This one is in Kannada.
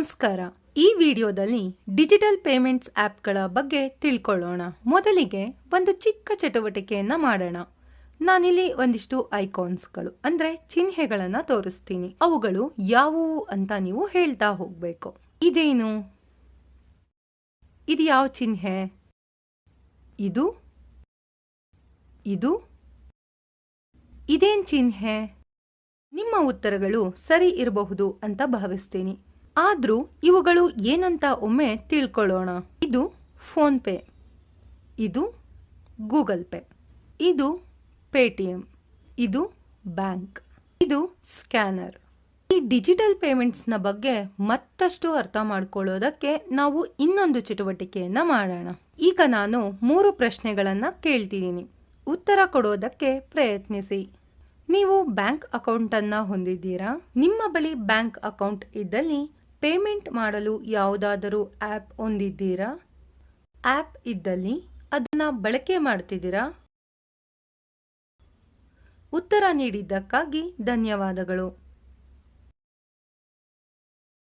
ನಮಸ್ಕಾರ. ಈ ವಿಡಿಯೋದಲ್ಲಿ ಡಿಜಿಟಲ್ ಪೇಮೆಂಟ್ಸ್ ಆ್ಯಪ್ಗಳ ಬಗ್ಗೆ ತಿಳ್ಕೊಳ್ಳೋಣ. ಮೊದಲಿಗೆ ಒಂದು ಚಿಕ್ಕ ಚಟುವಟಿಕೆಯನ್ನು ಮಾಡೋಣ. ನಾನಿಲ್ಲಿ ಒಂದಿಷ್ಟು ಐಕಾನ್ಸ್ಗಳು, ಅಂದರೆ ಚಿಹ್ನೆಗಳನ್ನು ತೋರಿಸ್ತೀನಿ. ಅವುಗಳು ಯಾವುವು ಅಂತ ನೀವು ಹೇಳ್ತಾ ಹೋಗ್ಬೇಕು. ಇದೇನು? ಇದು ಯಾವ ಚಿಹ್ನೆ? ಇದು? ಇದು? ಇದೇನು ಚಿಹ್ನೆ? ನಿಮ್ಮ ಉತ್ತರಗಳು ಸರಿ ಇರಬಹುದು ಅಂತ ಭಾವಿಸ್ತೀನಿ. ಆದ್ರೂ ಇವುಗಳು ಏನಂತ ಒಮ್ಮೆ ತಿಳ್ಕೊಳ್ಳೋಣ. ಇದು ಫೋನ್ ಪೇ, ಇದು ಗೂಗಲ್ ಪೇ, ಇದು ಪೇಟಿಎಂ, ಇದು ಬ್ಯಾಂಕ್, ಇದು ಸ್ಕ್ಯಾನರ್. ಈ ಡಿಜಿಟಲ್ ಪೇಮೆಂಟ್ಸ್ನ ಬಗ್ಗೆ ಮತ್ತಷ್ಟು ಅರ್ಥ ಮಾಡ್ಕೊಳ್ಳೋದಕ್ಕೆ ನಾವು ಇನ್ನೊಂದು ಚಟುವಟಿಕೆಯನ್ನು ಮಾಡೋಣ. ಈಗ ನಾನು ಮೂರು ಪ್ರಶ್ನೆಗಳನ್ನು ಕೇಳ್ತಿದ್ದೀನಿ. ಉತ್ತರ ಕೊಡೋದಕ್ಕೆ ಪ್ರಯತ್ನಿಸಿ. ನೀವು ಬ್ಯಾಂಕ್ ಅಕೌಂಟನ್ನು ಹೊಂದಿದ್ದೀರಾ? ನಿಮ್ಮ ಬಳಿ ಬ್ಯಾಂಕ್ ಅಕೌಂಟ್ ಇದ್ದಲ್ಲಿ ಪೇಮೆಂಟ್ ಮಾಡಲು ಯಾವುದಾದರೂ ಆ್ಯಪ್ ಹೊಂದಿದ್ದೀರಾ? ಆ್ಯಪ್ ಇದ್ದಲ್ಲಿ ಅದನ್ನು ಬಳಕೆ ಮಾಡ್ತಿದ್ದೀರಾ? ಉತ್ತರ ನೀಡಿದ್ದಕ್ಕಾಗಿ ಧನ್ಯವಾದಗಳು.